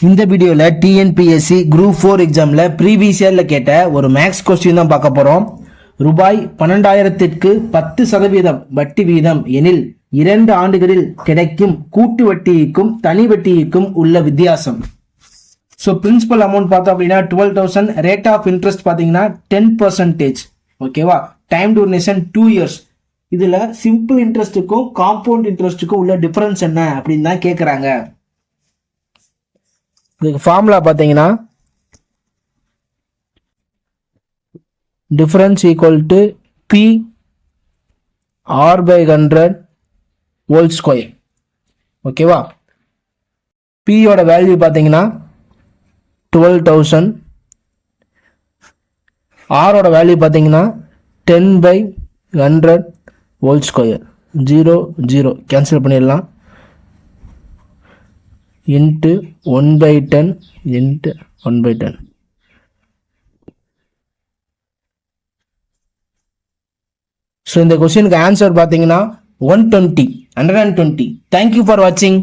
இந்த வீடியோவில் TNPSC group four எக்ஸாமில் ப்ரீவியஸ் இயரில் கேட்ட ஒரு மேக்ஸ் கொஸ்டின் தான் பார்க்க போகிறோம் ரூபாய் பன்னெண்டாயிரத்திற்கு பத்து சதவீதம் வட்டி வீதம் எனில் இரண்டு ஆண்டுகளில் கிடைக்கும் கூட்டு வட்டிக்கும் தனி வட்டிக்கும் உள்ள வித்தியாசம். ஸோ பிரின்சிபல் அமௌண்ட் பார்த்தோம் அப்படின்னா twelve thousand rate of interest பார்த்தீங்கன்னா டென் பர்சன்டேஜ் ஓகேவா டைம் டூர்னேஷன் டூ இயர்ஸ் இதில் சிம்பிள் இன்ட்ரெஸ்ட்டுக்கும் காம்பவுண்ட் இன்ட்ரெஸ்ட்டுக்கும் உள்ள டிஃபரன்ஸ் என்ன அப்படின்னு தான் கேட்குறாங்க இதுக்கு ஃபார்முலா பார்த்தீங்கன்னா difference equal to P R by hundred whole square ஓகேவா பியோட வேல்யூ பார்த்தீங்கன்னா டுவெல் தௌசண்ட் ஆரோட வேல்யூ பார்த்தீங்கன்னா ten by hundred whole square zero zero cancel பண்ணிடலாம். Into one by ten into one by ten so இந்த கொஸ்டினுக்கு answer பார்த்தீங்கன்னா one twenty hundred and twenty thank you for வாட்சிங்